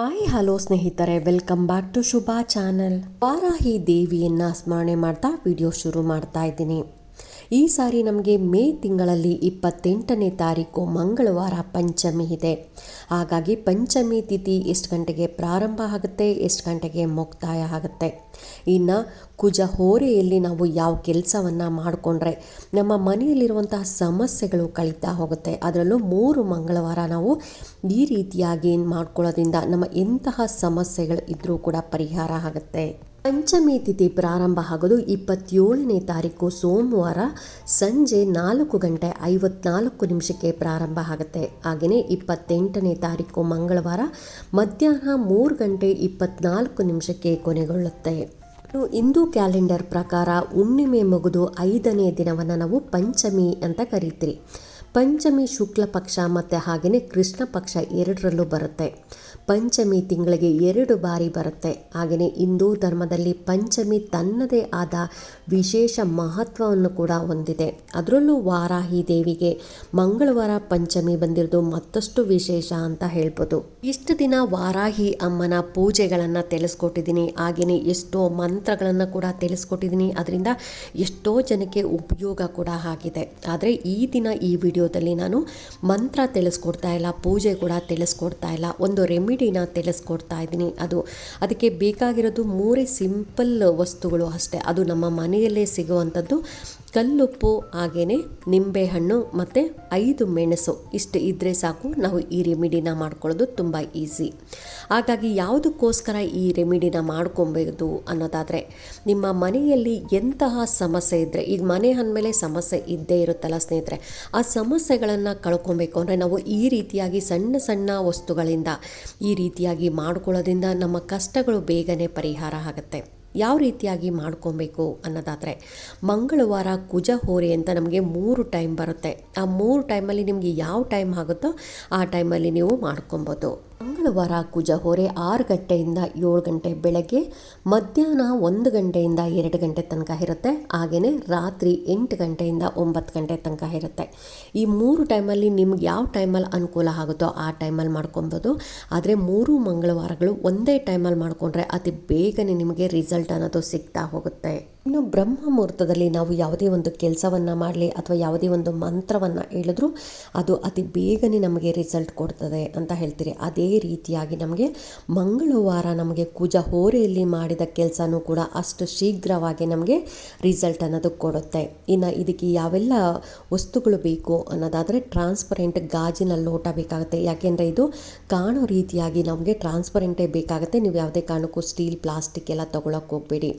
Hi, hello ಸ್ನೇಹಿತರೆ, welcome back to Shubha channel. Varahi ದೇವಿಯನ್ನ ಸ್ಮರಣೆ ಮಾಡ್ತಾ ವಿಡಿಯೋ ಶುರು ಮಾಡ್ತಾ ಇದ್ದೀನಿ. ಈ ಸಾರಿ ನಮಗೆ ಮೇ ತಿಂಗಳಲ್ಲಿ ಇಪ್ಪತ್ತೆಂಟನೇ ತಾರೀಕು ಮಂಗಳವಾರ ಪಂಚಮಿ ಇದೆ. ಹಾಗಾಗಿ ಪಂಚಮಿ ತಿಥಿ ಎಷ್ಟು ಗಂಟೆಗೆ ಪ್ರಾರಂಭ ಆಗುತ್ತೆ, ಎಷ್ಟು ಗಂಟೆಗೆ ಮುಕ್ತಾಯ ಆಗುತ್ತೆ? ಇನ್ನು ಕುಜ ಹೋರೆಯಲ್ಲಿ ನಾವು ಯಾವ ಕೆಲಸವನ್ನು ಮಾಡಿಕೊಂಡ್ರೆ ನಮ್ಮ ಮನೆಯಲ್ಲಿರುವಂತಹ ಸಮಸ್ಯೆಗಳು ಕಳೀತಾ ಹೋಗುತ್ತೆ. ಅದರಲ್ಲೂ ಮೂರು ಮಂಗಳವಾರ ನಾವು ಈ ರೀತಿಯಾಗಿ ಮಾಡ್ಕೊಳ್ಳೋದ್ರಿಂದ ನಮ್ಮ ಎಂತಹ ಸಮಸ್ಯೆಗಳು ಇದ್ದರೂ ಕೂಡ ಪರಿಹಾರ ಆಗುತ್ತೆ. ಪಂಚಮಿ ತಿಥಿ ಪ್ರಾರಂಭ ಆಗೋದು ಇಪ್ಪತ್ತೇಳನೇ ತಾರೀಕು ಸೋಮವಾರ ಸಂಜೆ ನಾಲ್ಕು ಗಂಟೆ ಐವತ್ನಾಲ್ಕು ನಿಮಿಷಕ್ಕೆ ಪ್ರಾರಂಭ ಆಗುತ್ತೆ. ಹಾಗೆಯೇ ಇಪ್ಪತ್ತೆಂಟನೇ ತಾರೀಕು ಮಂಗಳವಾರ ಮಧ್ಯಾಹ್ನ ಮೂರು ಗಂಟೆ ಇಪ್ಪತ್ನಾಲ್ಕು ನಿಮಿಷಕ್ಕೆ ಕೊನೆಗೊಳ್ಳುತ್ತೆ. ಹಿಂದೂ ಕ್ಯಾಲೆಂಡರ್ ಪ್ರಕಾರ ಹುಣ್ಣಿಮೆ ಮುಗಿದು ಐದನೇ ದಿನವನ್ನು ನಾವು ಪಂಚಮಿ ಅಂತ ಕರಿತೀರಿ. ಪಂಚಮಿ ಶುಕ್ಲ ಪಕ್ಷ ಮತ್ತು ಹಾಗೆಯೇ ಕೃಷ್ಣ ಪಕ್ಷ ಎರಡರಲ್ಲೂ ಬರುತ್ತೆ. ಪಂಚಮಿ ತಿಂಗಳಿಗೆ ಎರಡು ಬಾರಿ ಬರುತ್ತೆ. ಹಾಗೆಯೇ ಹಿಂದೂ ಧರ್ಮದಲ್ಲಿ ಪಂಚಮಿ ತನ್ನದೇ ಆದ ವಿಶೇಷ ಮಹತ್ವವನ್ನು ಕೂಡ ಹೊಂದಿದೆ. ಅದರಲ್ಲೂ ವಾರಾಹಿ ದೇವಿಗೆ ಮಂಗಳವಾರ ಪಂಚಮಿ ಬಂದಿರೋದು ಮತ್ತಷ್ಟು ವಿಶೇಷ ಅಂತ ಹೇಳ್ಬೋದು. ಇಷ್ಟು ದಿನ ವಾರಾಹಿ ಅಮ್ಮನ ಪೂಜೆಗಳನ್ನು ತಿಳಿಸ್ಕೊಟ್ಟಿದ್ದೀನಿ. ಹಾಗೆಯೇ ಎಷ್ಟೋ ಮಂತ್ರಗಳನ್ನು ಕೂಡ ತಿಳಿಸ್ಕೊಟ್ಟಿದ್ದೀನಿ. ಅದರಿಂದ ಎಷ್ಟೋ ಜನಕ್ಕೆ ಉಪಯೋಗ ಕೂಡ ಆಗಿದೆ. ಆದರೆ ಈ ದಿನ ಈ ವಿಡಿಯೋದಲ್ಲಿ ನಾನು ಮಂತ್ರ ತಿಳಿಸ್ಕೊಡ್ತಾ ಇಲ್ಲ, ಪೂಜೆ ಕೂಡ ತಿಳಿಸ್ಕೊಡ್ತಾ ಇಲ್ಲ, ಒಂದು ರೆಮಿಡಿನ ತಿಳಿಸ್ಕೊಡ್ತಾ ಇದ್ದೀನಿ. ಅದು ಅದಕ್ಕೆ ಬೇಕಾಗಿರೋದು ಮೂರೇ ಸಿಂಪಲ್ ವಸ್ತುಗಳು ಅಷ್ಟೇ. ಅದು ನಮ್ಮ ಮನೆಯಲ್ಲೇ ಸಿಗುವಂಥದ್ದು ಕಲ್ಲುಪ್ಪು ಹಾಗೆಯೇ ನಿಂಬೆಹಣ್ಣು ಮತ್ತು ಐದು ಮೆಣಸು. ಇಷ್ಟು ಇದ್ದರೆ ಸಾಕು, ನಾವು ಈ ರೆಮಿಡಿನ ಮಾಡ್ಕೊಳ್ಳೋದು ತುಂಬ ಈಸಿ. ಹಾಗಾಗಿ ಯಾವುದಕ್ಕೋಸ್ಕರ ಈ ರೆಮಿಡಿನ ಮಾಡ್ಕೊಬೇಕು ಅನ್ನೋದಾದರೆ, ನಿಮ್ಮ ಮನೆಯಲ್ಲಿ ಎಂತಹ ಸಮಸ್ಯೆ ಇದ್ದರೆ ಈಗ ಮನೆ ಅಂದಮೇಲೆ ಸಮಸ್ಯೆ ಇದ್ದೇ ಇರುತ್ತಲ್ಲ ಸ್ನೇಹಿತರೆ, ಆ ಸಮಸ್ಯೆಗಳನ್ನು ಕಳ್ಕೊಬೇಕು. ಅಂದರೆ ನಾವು ಈ ರೀತಿಯಾಗಿ ಸಣ್ಣ ಸಣ್ಣ ವಸ್ತುಗಳಿಂದ, ಈ ರೀತಿಯಾಗಿ ಮಾಡ್ಕೊಳ್ಳೋದ್ರಿಂದ ನಮ್ಮ ಕಷ್ಟಗಳು ಬೇಗನೆ ಪರಿಹಾರ ಆಗುತ್ತೆ. ಯಾವ ರೀತಿಯಾಗಿ ಮಾಡ್ಕೊಬೇಕು ಅನ್ನೋದಾದರೆ, ಮಂಗಳವಾರ ಕುಜ ಹೋರಿ ಅಂತ ನಮಗೆ ಮೂರು ಟೈಮ್ ಬರುತ್ತೆ. ಆ ಮೂರು ಟೈಮಲ್ಲಿ ನಿಮಗೆ ಯಾವ ಟೈಮ್ ಆಗುತ್ತೋ ಆ ಟೈಮಲ್ಲಿ ನೀವು ಮಾಡ್ಕೊಬೋದು. ಮಂಗಳವಾರ ಕುಜ ಹೊರೆ ಆರು ಗಂಟೆಯಿಂದ ಏಳು ಗಂಟೆ ಬೆಳಗ್ಗೆ, ಮಧ್ಯಾಹ್ನ ಒಂದು ಗಂಟೆಯಿಂದ ಎರಡು ಗಂಟೆ ತನಕ ಇರುತ್ತೆ. ಹಾಗೆಯೇ ರಾತ್ರಿ ಎಂಟು ಗಂಟೆಯಿಂದ ಒಂಬತ್ತು ಗಂಟೆ ತನಕ ಇರುತ್ತೆ. ಈ ಮೂರು ಟೈಮಲ್ಲಿ ನಿಮ್ಗೆ ಯಾವ ಟೈಮಲ್ಲಿ ಅನುಕೂಲ ಆಗುತ್ತೋ ಆ ಟೈಮಲ್ಲಿ ಮಾಡ್ಕೊಬೋದು. ಆದರೆ ಮೂರು ಮಂಗಳವಾರಗಳು ಒಂದೇ ಟೈಮಲ್ಲಿ ಮಾಡಿಕೊಂಡ್ರೆ ಅತಿ ಬೇಗನೆ ನಿಮಗೆ ರಿಸಲ್ಟ್ ಅನ್ನೋದು ಸಿಗ್ತಾ ಹೋಗುತ್ತೆ. ಇನ್ನು ಬ್ರಹ್ಮ ಮುಹೂರ್ತದಲ್ಲಿ ನಾವು ಯಾವುದೇ ಒಂದು ಕೆಲಸವನ್ನು ಮಾಡಲಿ ಅಥವಾ ಯಾವುದೇ ಒಂದು ಮಂತ್ರವನ್ನು ಹೇಳಿದ್ರೂ ಅದು ಅತಿ ಬೇಗನೆ ನಮಗೆ ರಿಸಲ್ಟ್ ಕೊಡ್ತದೆ ಅಂತ ಹೇಳ್ತೀರಿ. ಅದೇ ರೀತಿಯಾಗಿ ನಮಗೆ ಮಂಗಳವಾರ ನಮಗೆ ಕುಜ ಹೋರೆಯಲ್ಲಿ ಮಾಡಿದ ಕೆಲಸನೂ ಕೂಡ ಅಷ್ಟು ಶೀಘ್ರವಾಗಿ ನಮಗೆ ರಿಸಲ್ಟ್ ಅನ್ನೋದು ಕೊಡುತ್ತೆ. ಇನ್ನು ಇದಕ್ಕೆ ಯಾವೆಲ್ಲ ವಸ್ತುಗಳು ಬೇಕು ಅನ್ನೋದಾದರೆ ಟ್ರಾನ್ಸ್ಪರೆಂಟ್ ಗಾಜಿನ ಲೋಟ ಬೇಕಾಗುತ್ತೆ. ಯಾಕೆಂದರೆ ಇದು ಕಾಣೋ ರೀತಿಯಾಗಿ ನಮಗೆ ಟ್ರಾನ್ಸ್ಪರೆಂಟೇ ಬೇಕಾಗುತ್ತೆ. ನೀವು ಯಾವುದೇ ಕಾರಣಕ್ಕೂ ಸ್ಟೀಲ್ ಪ್ಲಾಸ್ಟಿಕ್ ಎಲ್ಲ ತೊಗೊಳಕ್ಕೆ ಹೋಗಬೇಡಿ.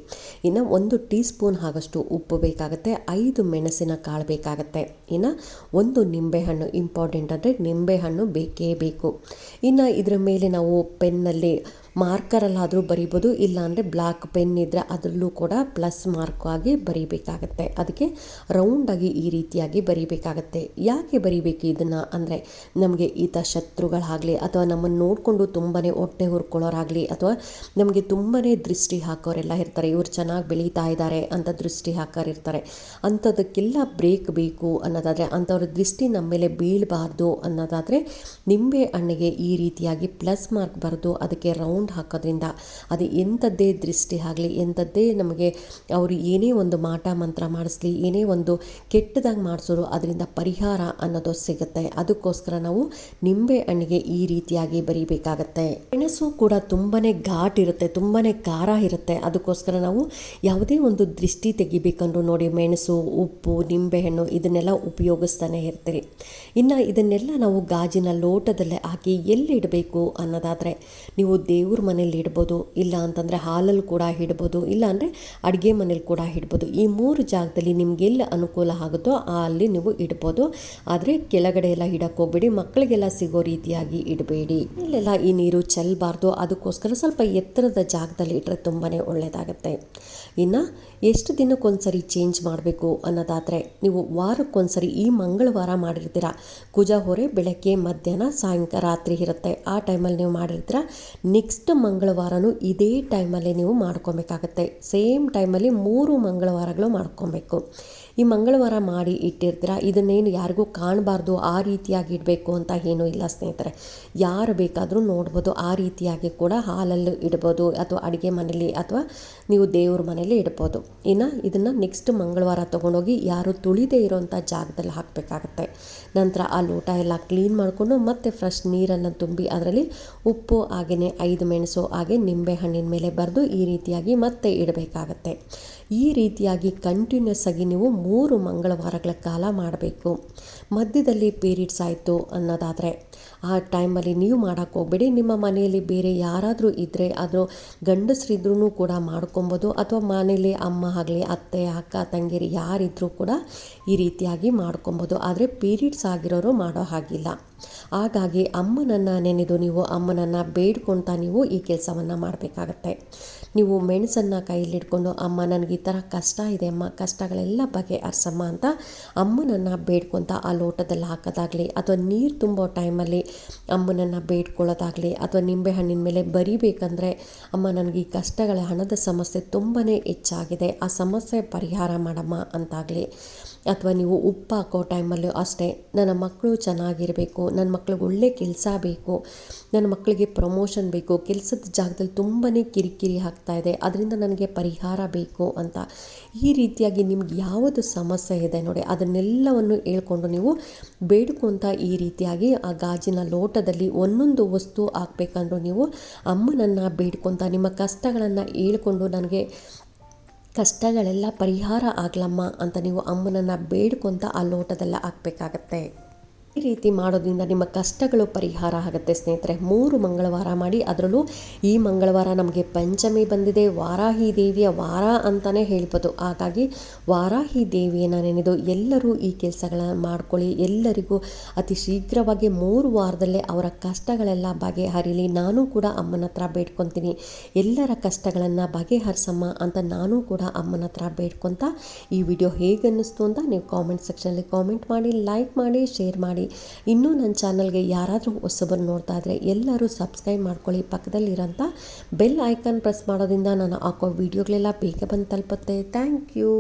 ಇನ್ನು ಒಂದು ಟೀ ಸ್ಪೂನ್ ಆಗಷ್ಟು ಉಪ್ಪು ಬೇಕಾಗುತ್ತೆ, ಐದು ಮೆಣಸಿನ ಕಾಳು ಬೇಕಾಗುತ್ತೆ. ಇನ್ನು ಒಂದು ನಿಂಬೆಹಣ್ಣು ಇಂಪಾರ್ಟೆಂಟ್ ಅಂದರೆ ನಿಂಬೆಹಣ್ಣು ಬೇಕೇ ಬೇಕು. ಇನ್ನು ಇದರ ಮೇಲೆ ನಾವು ಪೆನ್ನಲ್ಲಿ ಮಾರ್ಕರಲ್ಲಾದರೂ ಬರಿಬೋದು, ಇಲ್ಲಾಂದರೆ ಬ್ಲ್ಯಾಕ್ ಪೆನ್ ಇದ್ದರೆ ಅದರಲ್ಲೂ ಕೂಡ ಪ್ಲಸ್ ಮಾರ್ಕ್ ಆಗಿ ಬರೀಬೇಕಾಗತ್ತೆ. ಅದಕ್ಕೆ ರೌಂಡಾಗಿ ಈ ರೀತಿಯಾಗಿ ಬರೀಬೇಕಾಗತ್ತೆ. ಯಾಕೆ ಬರೀಬೇಕು ಇದನ್ನು? ಅಂದರೆ ನಮಗೆ ಈತ ಶತ್ರುಗಳಾಗಲಿ ಅಥವಾ ನಮ್ಮನ್ನು ನೋಡಿಕೊಂಡು ತುಂಬಾ ಹೊಟ್ಟೆ ಹುರ್ಕೊಳ್ಳೋರಾಗಲಿ ಅಥವಾ ನಮಗೆ ತುಂಬಾ ದೃಷ್ಟಿ ಹಾಕೋರೆಲ್ಲ ಇರ್ತಾರೆ. ಇವ್ರು ಚೆನ್ನಾಗಿ ಬೆಳೀತಾ ಇದ್ದಾರೆ ಅಂತ ದೃಷ್ಟಿ ಹಾಕೋರು ಇರ್ತಾರೆ ಅಂಥದಕ್ಕೆಲ್ಲ ಬ್ರೇಕ್ ಬೇಕು ಅನ್ನೋದಾದರೆ, ಅಂಥವ್ರ ದೃಷ್ಟಿ ನಮ್ಮ ಮೇಲೆ ಬೀಳಬಾರ್ದು ಅನ್ನೋದಾದರೆ ನಿಂಬೆ ಹಣ್ಣಿಗೆ ಈ ರೀತಿಯಾಗಿ ಪ್ಲಸ್ ಮಾರ್ಕ್ ಬರೆದು ಅದಕ್ಕೆ ರೌಂಡ್ ಹಾಕೋದ್ರಿಂದ ಅದು ಎಂಥದ್ದೇ ದೃಷ್ಟಿ ಆಗಲಿ, ಎಂಥದ್ದೇ ನಮಗೆ ಅವರು ಏನೇ ಒಂದು ಮಾಟ ಮಂತ್ರ ಮಾಡಿಸ್ಲಿ, ಏನೇ ಒಂದು ಕೆಟ್ಟದಾಗಿ ಮಾಡಿಸೋರು ಅದರಿಂದ ಪರಿಹಾರ ಅನ್ನೋದು ಸಿಗುತ್ತೆ. ಅದಕ್ಕೋಸ್ಕರ ನಾವು ನಿಂಬೆ ಹಣ್ಣಿಗೆ ಈ ರೀತಿಯಾಗಿ ಬರೀಬೇಕಾಗತ್ತೆ. ಮೆಣಸು ಕೂಡ ತುಂಬಾ ಘಾಟ್ ಇರುತ್ತೆ ತುಂಬಾ ಖಾರ ಇರುತ್ತೆ. ಅದಕ್ಕೋಸ್ಕರ ನಾವು ಯಾವುದೇ ಒಂದು ದೃಷ್ಟಿ ತೆಗಿಬೇಕಂದ್ರೂ ನೋಡಿ, ಮೆಣಸು, ಉಪ್ಪು ನಿಂಬೆಹಣ್ಣು ಇದನ್ನೆಲ್ಲ ಉಪಯೋಗಿಸ್ತಾನೆ ಇರ್ತೀರಿ. ಇನ್ನು ಇದನ್ನೆಲ್ಲ ನಾವು ಗಾಜಿನ ಲೋಟದಲ್ಲೇ ಹಾಕಿ ಎಲ್ಲಿಡಬೇಕು ಅನ್ನೋದಾದರೆ ನೀವು ದೇವ್ರ ಮನೇಲಿ ಇಡ್ಬೋದು, ಇಲ್ಲ ಅಂತಂದರೆ ಹಾಲಲ್ಲಿ ಕೂಡ ಇಡ್ಬೋದು, ಇಲ್ಲ ಅಂದರೆ ಅಡುಗೆ ಮನೇಲಿ ಕೂಡ ಇಡ್ಬೋದು. ಈ ಮೂರು ಜಾಗದಲ್ಲಿ ನಿಮಗೆಲ್ಲ ಅನುಕೂಲ ಆಗುತ್ತೋ ಅಲ್ಲಿ ನೀವು ಇಡ್ಬೋದು. ಆದರೆ ಕೆಳಗಡೆ ಎಲ್ಲ ಇಡಕ್ಕೆ ಹೋಗ್ಬೇಡಿ ಮಕ್ಕಳಿಗೆಲ್ಲ ಸಿಗೋ ರೀತಿಯಾಗಿ ಇಡಬೇಡಿ. ಇಲ್ಲೆಲ್ಲ ಈ ನೀರು ಚೆಲ್ಲಬಾರ್ದು ಅದಕ್ಕೋಸ್ಕರ ಸ್ವಲ್ಪ ಎತ್ತರದ ಜಾಗದಲ್ಲಿ ಇಟ್ಟರೆ ತುಂಬಾ ಒಳ್ಳೆಯದಾಗುತ್ತೆ ಇನ್ನು ಎಷ್ಟು ದಿನಕ್ಕೊಂದ್ಸರಿ ಚೇಂಜ್ ಮಾಡಬೇಕು ಅನ್ನೋದಾದರೆ, ನೀವು ವಾರಕ್ಕೊಂದ್ಸರಿ ಈ ಮಂಗಳವಾರ ಮಾಡಿರ್ತೀರ? ಕುಜ ಹೊರೆ ಬೆಳಗ್ಗೆ ಮಧ್ಯಾಹ್ನ ಸಾಯಂಕಾಲ ರಾತ್ರಿ ಇರುತ್ತೆ. ಆ ಟೈಮಲ್ಲಿ ನೀವು ಮಾಡಿರ್ತೀರ? ನೆಕ್ಸ್ಟ್ ಮಂಗಳವಾರನೂ ಇದೇ ಟೈಮಲ್ಲಿ ನೀವು ಮಾಡ್ಕೊಬೇಕಾಗತ್ತೆ. ಸೇಮ್ ಟೈಮಲ್ಲಿ ಮೂರು ಮಂಗಳವಾರಗಳು ಮಾಡ್ಕೊಬೇಕು. ಈ ಮಂಗಳವಾರ ಮಾಡಿ ಇಟ್ಟಿರ್ತೀರ? ಇದನ್ನೇನು ಯಾರಿಗೂ ಕಾಣಬಾರ್ದು, ಆ ರೀತಿಯಾಗಿ ಇಡಬೇಕು ಅಂತ ಏನೂ ಇಲ್ಲ ಸ್ನೇಹಿತರೆ. ಯಾರು ಬೇಕಾದರೂ ನೋಡ್ಬೋದು, ಆ ರೀತಿಯಾಗಿ ಕೂಡ ಹಾಲಲ್ಲಿ ಇಡ್ಬೋದು, ಅಥವಾ ಅಡುಗೆ ಮನೇಲಿ ಅಥವಾ ನೀವು ದೇವ್ರ ಮನೇಲಿ ಇಡ್ಬೋದು. ಇನ್ನು ಇದನ್ನು ನೆಕ್ಸ್ಟ್ ಮಂಗಳವಾರ ತೊಗೊಂಡೋಗಿ ಯಾರು ತುಳಿದೇ ಇರೋವಂಥ ಜಾಗದಲ್ಲಿ ಹಾಕಬೇಕಾಗತ್ತೆ. ನಂತರ ಆ ಲೋಟ ಎಲ್ಲ ಕ್ಲೀನ್ ಮಾಡಿಕೊಂಡು ಮತ್ತೆ ಫ್ರೆಶ್ ನೀರನ್ನು ತುಂಬಿ ಅದರಲ್ಲಿ ಉಪ್ಪು ಹಾಗೆಯೇ ಐದು ಮೆಣಸು ಹಾಗೆ ನಿಂಬೆ ಹಣ್ಣಿನ ಮೇಲೆ ಬರೆದು ಈ ರೀತಿಯಾಗಿ ಮತ್ತೆ ಇಡಬೇಕಾಗತ್ತೆ. ಈ ರೀತಿಯಾಗಿ ಕಂಟಿನ್ಯೂಸ್ ಆಗಿ ನೀವು ಮೂರು ಮಂಗಳವಾರಗಳ ಕಾಲ ಮಾಡಬೇಕು. ಮಧ್ಯದಲ್ಲಿ ಪೀರಿಯಡ್ಸ್ ಆಯಿತು ಅನ್ನೋದಾದರೆ ಆ ಟೈಮಲ್ಲಿ ನೀವು ಮಾಡೋಕ್ಕೆ ಹೋಗ್ಬೇಡಿ. ನಿಮ್ಮ ಮನೆಯಲ್ಲಿ ಬೇರೆ ಯಾರಾದರೂ ಇದ್ದರೆ ಅದು ಗಂಡಸರಿದ್ರೂ ಕೂಡ ಮಾಡ್ಕೊಬೋದು. ಅಥವಾ ಮನೆಯಲ್ಲಿ ಅಮ್ಮ ಆಗಲಿ, ಅತ್ತೆ, ಅಕ್ಕ ತಂಗಿರಿ ಯಾರಿದ್ರೂ ಕೂಡ ಈ ರೀತಿಯಾಗಿ ಮಾಡ್ಕೊಬೋದು. ಆದರೆ ಪೀರಿಯಡ್ಸ್ ಆಗಿರೋರು ಮಾಡೋ ಹಾಗಿಲ್ಲ. ಹಾಗಾಗಿ ಅಮ್ಮನನ್ನು ನೆನೆದು ನೀವು ಅಮ್ಮನನ್ನು ಬೇಡ್ಕೊಳ್ತಾ ನೀವು ಈ ಕೆಲಸವನ್ನು ಮಾಡಬೇಕಾಗತ್ತೆ. ನೀವು ಮೆಣಸನ್ನು ಕೈಲಿಟ್ಕೊಂಡು ಅಮ್ಮ, ನನಗೆ ಈ ಥರ ಕಷ್ಟ ಇದೆ, ಅಮ್ಮ, ಕಷ್ಟಗಳೆಲ್ಲ ಬಗೆಹರಿಸಮ್ಮ ಅಂತ ಅಮ್ಮನನ್ನು ಬೇಡ್ಕೊತ ಆ ಲೋಟದಲ್ಲಿ ಹಾಕೋದಾಗಲಿ, ಅಥವಾ ನೀರು ತುಂಬೋ ಟೈಮಲ್ಲಿ ಅಮ್ಮನನ್ನು ಬೇಡ್ಕೊಳ್ಳೋದಾಗಲಿ, ಅಥವಾ ನಿಂಬೆಹಣ್ಣಿನ ಮೇಲೆ ಬರಿಬೇಕಂದ್ರೆ, ಅಮ್ಮ, ನನಗೆ ಈ ಕಷ್ಟಗಳ ಹಣದ ಸಮಸ್ಯೆ ತುಂಬಾ ಹೆಚ್ಚಾಗಿದೆ, ಆ ಸಮಸ್ಯೆ ಪರಿಹಾರ ಮಾಡಮ್ಮ ಅಂತಾಗಲಿ. ಅಥವಾ ನೀವು ಉಪ್ಪು ಹಾಕೋ ಟೈಮಲ್ಲೂ ಅಷ್ಟೇ, ನನ್ನ ಮಕ್ಕಳು ಚೆನ್ನಾಗಿರಬೇಕು, ನನ್ನ ಮಕ್ಳಿಗೆ ಒಳ್ಳೆ ಕೆಲಸ ಬೇಕು, ನನ್ನ ಮಕ್ಕಳಿಗೆ ಪ್ರಮೋಷನ್ ಬೇಕು, ಕೆಲಸದ ಜಾಗದಲ್ಲಿ ತುಂಬಾ ಕಿರಿಕಿರಿ ಆಗ್ತಾ ಇದೆ, ಅದರಿಂದ ನನಗೆ ಪರಿಹಾರ ಬೇಕು ಅಂತ. ಈ ರೀತಿಯಾಗಿ ನಿಮ್ಗೆ ಯಾವುದು ಸಮಸ್ಯೆ ಇದೆ ನೋಡಿ, ಅದನ್ನೆಲ್ಲವನ್ನು ಹೇಳ್ಕೊಂಡು ನೀವು ಬೇಡ್ಕೊಂತ ಈ ರೀತಿಯಾಗಿ ಆ ಗಾಜಿನ ಲೋಟದಲ್ಲಿ ಒಂದೊಂದು ವಸ್ತು ಹಾಕ್ಬೇಕಂದ್ರೂ ನೀವು ಅಮ್ಮನನ್ನು ಬೇಡ್ಕೊತ ನಿಮ್ಮ ಕಷ್ಟಗಳನ್ನು ಹೇಳ್ಕೊಂಡು ನನಗೆ ಕಷ್ಟಗಳೆಲ್ಲ ಪರಿಹಾರ ಆಗ್ಲಮ್ಮ ಅಂತ ನೀವು ಅಮ್ಮನನ್ನು ಬೇಡ್ಕೊತ ಆ ಲೋಟದಲ್ಲ ಹಾಕಬೇಕಾಗತ್ತೆ. ಈ ರೀತಿ ಮಾಡೋದ್ರಿಂದ ನಿಮ್ಮ ಕಷ್ಟಗಳು ಪರಿಹಾರ ಆಗುತ್ತೆ ಸ್ನೇಹಿತರೆ. ಮೂರು ಮಂಗಳವಾರ ಮಾಡಿ, ಅದರಲ್ಲೂ ಈ ಮಂಗಳವಾರ ನಮಗೆ ಪಂಚಮಿ ಬಂದಿದೆ, ವಾರಾಹಿ ದೇವಿಯ ವಾರ ಅಂತಲೇ ಹೇಳ್ಬೋದು. ಹಾಗಾಗಿ ವಾರಾಹಿ ದೇವಿಯನ್ನು ನೆನೆದು ಎಲ್ಲರೂ ಈ ಕೆಲಸಗಳನ್ನ ಮಾಡ್ಕೊಳ್ಳಿ. ಎಲ್ಲರಿಗೂ ಅತಿ ಶೀಘ್ರವಾಗಿ ಮೂರು ವಾರದಲ್ಲೇ ಅವರ ಕಷ್ಟಗಳೆಲ್ಲ ಬಗೆಹರಿಲಿ. ನಾನು ಕೂಡ ಅಮ್ಮನ ಹತ್ರ ಬೇಡ್ಕೊತೀನಿ. ಎಲ್ಲರ ಕಷ್ಟಗಳನ್ನು ಬಗೆಹರಿಸಮ್ಮ ಅಂತ ನಾನು ಕೂಡ ಅಮ್ಮನ ಹತ್ರ ಬೇಡ್ಕೊತ ಈ ವಿಡಿಯೋ ಹೇಗೆ ಅನ್ನಿಸ್ತು ಅಂತ ನೀವು ಕಾಮೆಂಟ್ ಸೆಕ್ಷನಲ್ಲಿ ಕಾಮೆಂಟ್ ಮಾಡಿ, ಲೈಕ್ ಮಾಡಿ, ಶೇರ್ ಮಾಡಿ. ಇನ್ನೂ ನನ್ನ ಚಾನಲ್ಗೆ ಯಾರಾದರೂ ಹೊಸಬರು ನೋಡ್ತಾ ಇದ್ದರೆ ಎಲ್ಲರೂ ಸಬ್ಸ್ಕ್ರೈಬ್ ಮಾಡ್ಕೊಳ್ಳಿ. ಪಕ್ಕದಲ್ಲಿರೋಂಥ ಬೆಲ್ ಐಕಾನ್ ಪ್ರೆಸ್ ಮಾಡೋದ್ರಿಂದ ನಾನು ಹಾಕೋ ವೀಡಿಯೋಗಳೆಲ್ಲ ಬೇಗ ಬಂದು ತಲುಪುತ್ತೆ. Thank you.